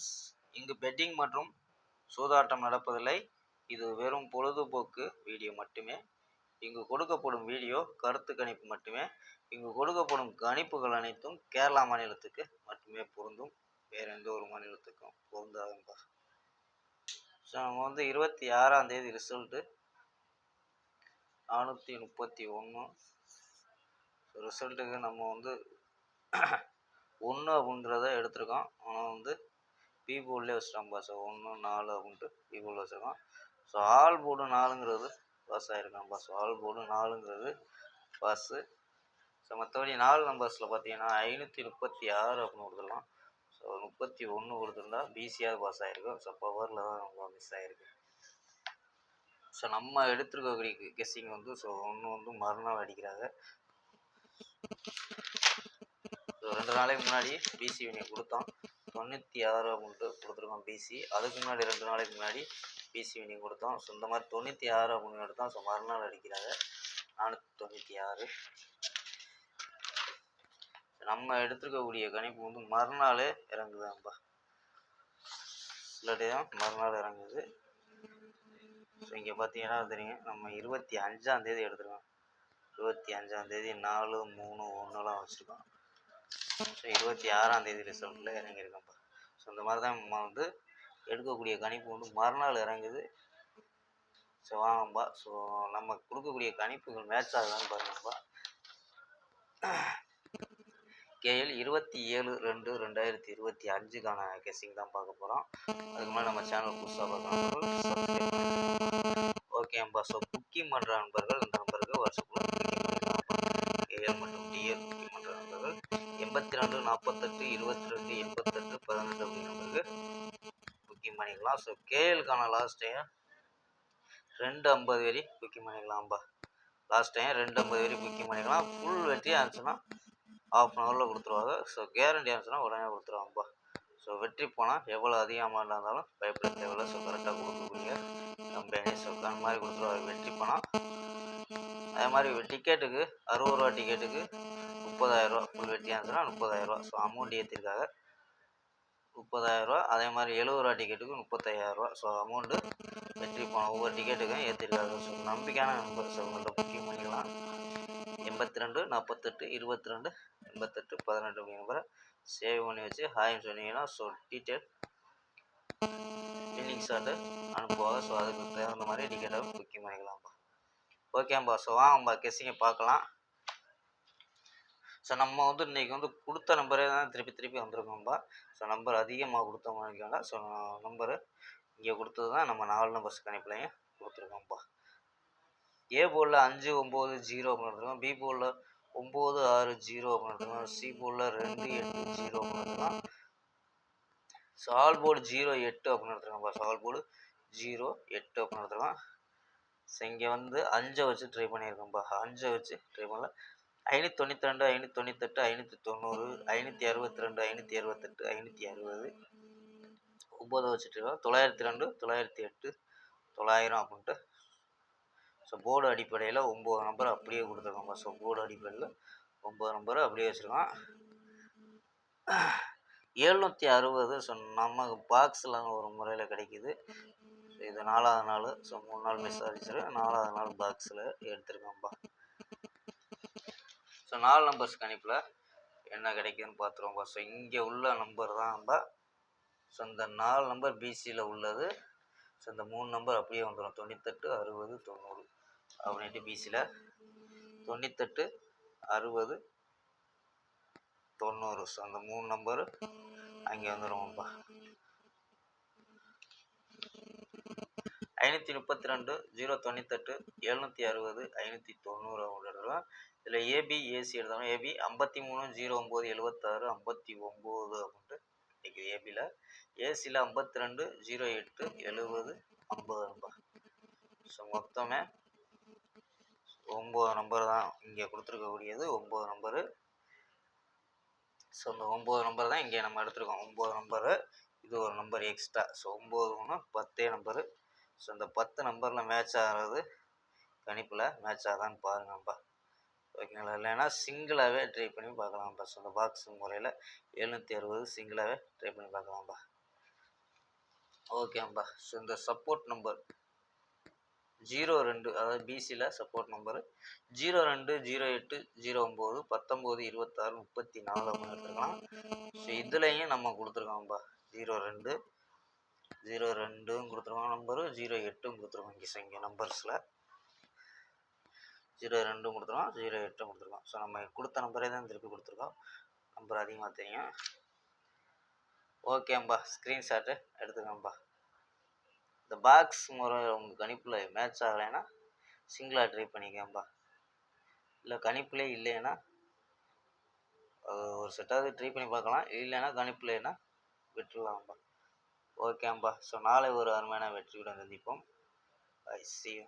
Arts இங்கு bedding மற்றும் சூதாட்டம் நடப்பதில்லை. இது வெறும் பொழுதுபோக்கு வீடியோ மட்டுமே. இங்கு கொடுக்கப்படும் வீடியோ கருத்து கணிப்பு மட்டுமே. இங்கு கொடுக்கப்படும் கணிப்புகள் அனைத்தும் கேரளா மாநிலத்துக்கு மட்டுமே பொருந்தும். வேறு எந்த ஒரு மாநிலத்துக்கும் பொருந்தாதுப்பா ஸோ நம்ம வந்து இருபத்தி ஆறாம் தேதி ரிசல்ட்டு நானூற்றி முப்பத்தி ஒன்று ரிசல்ட்டுக்கு நம்ம வந்து ஒன்று அப்படின்றத எடுத்திருக்கோம். ஆனால் வந்து பி போர்ட்லேயே வச்சுட்டோம்ப்பா ஸோ ஒன்று நாலு அப்படின்ட்டு பி போர்டில் வச்சுருக்கோம் ஸோ ஆல் போர்டு நாலுங்கிறது பாஸ் ஆகிருக்கான்ப்பா பாஸ் ஆல் போர்டு நாலுங்கிறது பாஸு ஸோ மற்றபடி நாலு நம்பர்ஸில் பார்த்தீங்கன்னா ஐநூற்றி முப்பத்தி ஆறு அப்படின்னு கொடுத்துடலாம். ஸோ முப்பத்தி ஒன்று கொடுத்துருந்தா பிசியாக பாஸ் ஆகிருக்கும் ஸோ பவரில் தான் ரொம்ப மிஸ் ஆகிருக்கு ஸோ நம்ம எடுத்துருக்கக்கூடிய கெஸ்ஸிங் வந்து ஸோ ஒன்று வந்து மறுநாள் அடிக்கிறாங்க. ஸோ ரெண்டு நாளைக்கு முன்னாடி பிசி வினை கொடுத்தோம் தொண்ணூற்றி ஆறு அப்படின்ட்டு கொடுத்துருக்கோம் பிசி அதுக்கு முன்னாடி ரெண்டு நாளைக்கு முன்னாடி பிசி வினிங் கொடுத்தோம். ஸோ இந்த மாதிரி தொண்ணூற்றி ஆறு அப்படின்னு எடுத்தோம் ஸோ மறுநாள் அடிக்கிறாங்க. நானூற்றி தொண்ணூற்றி ஆறு. நம்ம எடுத்துருக்கக்கூடிய கணிப்பு வந்து மறுநாள் இறங்குதான்ப்பா இல்லாட்டி தான் மறுநாள் இறங்குது. ஸோ இங்கே பார்த்தீங்கன்னா தெரியும் நம்ம இருபத்தி அஞ்சாந்தேதி எடுத்துருக்கோம். இருபத்தி அஞ்சாந்தேதி நாலு மூணு ஒன்றுலாம் வச்சுருக்கோம். ஸோ இருபத்தி ஆறாந்தேதி ரிசல்ட்டில் இறங்கியிருக்கோம்ப்பா ஸோ இந்த மாதிரி தான் வந்து எடுக்கக்கூடிய கணிப்பு வந்து மறுநாள் இறங்குது. ஸோ வாங்கப்பா ஸோ நம்ம கொடுக்கக்கூடிய கணிப்புகள் மேட்ச் ஆகுதான்னு பாருங்கப்பா கேஎல் இருபத்தி ஏழு ரெண்டு ரெண்டாயிரத்தி இருபத்தி அஞ்சுக்கான கெஸ்ஸிங் தான் பார்க்க போகிறோம் அதுக்கு மேலே நம்ம சேனல் புதுசாக பார்க்கலாம் ஓகேம்பா ஸோ புக்கிங் பண்ணுற நண்பர்கள் இந்த நம்பருக்கு வருஷக்குள்ள கேஎல் மற்றும் டிஎல் புக்கிங் பண்ணுற நண்பர்கள் எண்பத்தி முப்பத்தெட்டு இருபத்தி ரெண்டு எண்பத்தெட்டு பதினெட்டு அப்படின்னு புக்கிங் பண்ணிக்கலாம். ஸோ கேஎலுக்கான லாஸ்ட் டைம் ரெண்டு ஐம்பது வரி புக்கிங் பண்ணிக்கலாம்ப்பா லாஸ்ட் டைம் ரெண்டு ஐம்பது வரி புக்கிங் பண்ணிக்கலாம். ஃபுல் வெற்றி ஆச்சுன்னா ஆஃப் அன் ஹவரில் கொடுத்துருவாங்க. ஸோ கேரண்டி ஆச்சுன்னா உடனே கொடுத்துருவாங்கப்பா. ஸோ வெற்றி போனால் எவ்வளோ அதிக அமௌண்ட் இருந்தாலும் பயப்பட தேவையில்ல. ஸோ கரெக்டாக கொடுக்கக்கூடிய கம்பெனி ஸோ அந்த மாதிரி கொடுத்துருவாங்க. வெற்றி போனால் அதே மாதிரி டிக்கெட்டுக்கு அறுபது ரூபா டிக்கெட்டுக்கு முப்பதாயிரரூவா ஃபுல் வெட்டி ஆச்சுன்னா முப்பதாயிரரூவா ஸோ அமௌண்ட் ஏற்றிருக்காங்க முப்பதாயிரரூவா அதே மாதிரி எழுபது ரூபா டிக்கெட்டுக்கு முப்பத்தையாயிரரூவா ஸோ அமௌண்ட்டு வெற்றி போன ஒவ்வொரு டிக்கெட்டுக்கும் ஏற்றிருக்காங்க ஸோ நம்பிக்கையான நம்பர் ஸோ உங்கள்கிட்ட புக்கிங் பண்ணிக்கலாம். எண்பத்தி ரெண்டு நாற்பத்தெட்டு இருபத்தி ரெண்டு எண்பத்தெட்டு பதினெட்டு அப்படிங்கிற நம்பரை சேவ் பண்ணி வச்சு ஹாய்னு சொன்னீங்கன்னா ஸோ டீட்டெயில் பில்லிங் ஷார்ட்டு அனுப்புவாங்க. ஸோ அதுக்கு தகுந்த மாதிரி டிக்கெட்டை புக்கிங் பண்ணிக்கலாம்ப்பா. ஓகேம்பா ஸோ வாங்கம்பா. கெஸ்ஸிங்கை பார்க்கலாம். ஸோ நம்ம வந்து இன்றைக்கி வந்து கொடுத்த நம்பரே தான் திருப்பி திருப்பி வந்திருக்கோம்ப்பா ஸோ நம்பர் அதிகமாக கொடுத்த மாதிரி ஸோ நம்பரு இங்கே கொடுத்தது தான் நம்ம நாலு நம்பர்ஸ் கணிப்புலையும் கொடுத்துருக்கோம்ப்பா ஏ போலில் அஞ்சு ஒம்பது ஜீரோ அப்படின்னு எடுத்துருக்கோம் பி போலில் ஒம்பது ஆறு ஜீரோ அப்படின்னு எடுத்துருக்கோம் சி போலில் ரெண்டு எட்டு ஜீரோ அப்படின்னு எடுத்துருக்கோம் சால் போர்டு ஜீரோ எட்டு அப்படின்னு எடுத்துருக்கோம்ப்பா சால் போர்டு ஜீரோ எட்டு அப்படின்னு எடுத்துருக்கோம் ஸோ இங்கே வந்து அஞ்சை வச்சு ட்ரை பண்ணியிருக்கோம்ப்பா அஞ்சை வச்சு ட்ரை பண்ணல. ஐநூற்றி தொண்ணூற்றி ரெண்டு ஐநூற்றி தொண்ணூத்தெட்டு ஐநூற்றி தொண்ணூறு ஐநூற்றி அறுபத்தி ரெண்டு ஐநூற்றி அறுபத்தெட்டு ஐநூற்றி அறுபது ஒம்பது வச்சுட்டு தொள்ளாயிரத்தி ரெண்டு தொள்ளாயிரத்தி எட்டு தொள்ளாயிரம் அப்படின்ட்டு. ஸோ போர்டு அடிப்படையில் ஒம்பது நம்பர் அப்படியே கொடுத்துருக்கோம். ஸோ போர்டு அடிப்படையில் ஒம்பது நம்பர் அப்படியே வச்சுருக்கோம். எழுநூற்றி அறுபது ஸோ நமக்கு பாக்ஸில் ஒரு முறையில் கிடைக்கிது. ஸோ இது நாலாவது நாள். ஸோ மூணு நாள் மிஸ் ஆகிடுச்சு நாலாவது நாள் பாக்ஸில் எடுத்துருக்கோம்ப்பா ஸோ நாலு நம்பர்ஸ் கணிப்பில் என்ன கிடைக்குதுன்னு பார்த்துருவோம்ப்பா ஸோ இங்கே உள்ள நம்பர் தான் நம்ம. ஸோ இந்த நாலு நம்பர் பிசியில் உள்ளது. ஸோ இந்த மூணு நம்பர் அப்படியே வந்துடும் தொண்ணூத்தெட்டு அறுபது தொண்ணூறு அப்படின்ட்டு பிசியில் தொண்ணூத்தெட்டு அறுபது தொண்ணூறு. ஸோ அந்த மூணு நம்பரு அங்கே வந்துடுவோம்ப்பா ஐநூற்றி முப்பத்தி ரெண்டு ஜீரோ தொண்ணூத்தெட்டு எழுநூற்றி அறுபது ஐநூற்றி தொண்ணூறு அப்படின்னு இதில் ஏபி ஏசி எடுத்தாலும் ஏபி ஐம்பத்தி மூணு ஜீரோ ஒம்பது எழுபத்தாறு ஐம்பத்தி ஒம்பது அப்படின்ட்டு இன்றைக்கி ஏபியில் ஏசியில் ஐம்பத்தி ரெண்டு ஜீரோ எட்டு எழுபது ஐம்பது நம்பர் ஸோ மொத்தமே ஒம்பது நம்பர் தான் இங்கே கொடுத்துருக்கக்கூடியது. ஒம்பது நம்பரு ஸோ இந்த ஒம்பது நம்பர் தான் இங்கே நம்ம எடுத்துருக்கோம். ஒம்பது நம்பரு இது ஒரு நம்பர் எக்ஸ்ட்ரா ஸோ ஒம்பது ஒன்று பத்தே நம்பரு ஸோ இந்த பத்து நம்பரில் மேட்ச் ஆகிறது கணிப்பில் மேட்ச் ஆகுதான்னு பாருங்கப்பா. ஓகேங்களா இல்லைன்னா சிங்கிளாகவே ட்ரை பண்ணி பார்க்கலாம்ப்பா. ஸோ இந்த பாக்ஸ் முறையில் எழுநூற்றி அறுபது சிங்கிளாகவே ட்ரை பண்ணி பார்க்கலாம்ப்பா. ஓகேம்பா ஸோ இந்த சப்போர்ட் நம்பர் ஜீரோ ரெண்டு அதாவது பிசியில் சப்போர்ட் நம்பரு ஜீரோ ரெண்டு ஜீரோ எட்டு ஜீரோ ஒம்பது பத்தொம்போது இருபத்தாறு முப்பத்தி நாலு அப்படின்னு எடுத்துக்கலாம் ஸோ இதுலேயும் நம்ம கொடுத்துருக்கோம்ப்பா. ஜீரோ ரெண்டு ஜீரோ ரெண்டும் கொடுத்துருவாங்க நம்பரு ஜீரோ எட்டும் கொடுத்துருவாங்க இங்கே இங்கே நம்பர்ஸில். ஜீரோ ரெண்டும் கொடுத்துருவோம் ஜீரோ எட்டும் கொடுத்துருக்கோம் ஸோ நம்ம கொடுத்த நம்பரே தான் திருப்பி கொடுத்துருக்கோம். நம்பர் அதிகமாக தெரியும். ஓகேம்பா ஸ்க்ரீன்ஷாட்டு எடுத்துக்கோம்பா இந்த பாக்ஸ் முறை உங்கள் கணிப்பில் மேட்ச் ஆகலைன்னா சிங்கிளாக ட்ரை பண்ணிக்கோம்பா இல்லை கணிப்பிலே இல்லைன்னா ஒரு செட்டாவது ட்ரை பண்ணி பார்க்கலாம். இல்லைன்னா கணிப்பிலேன்னா விட்டுடலாம்ப்பா ஓகேம்பா ஸோ நாளை ஒரு அருமையான வெற்றியுடன் சந்திப்போம். ஐ சி யூ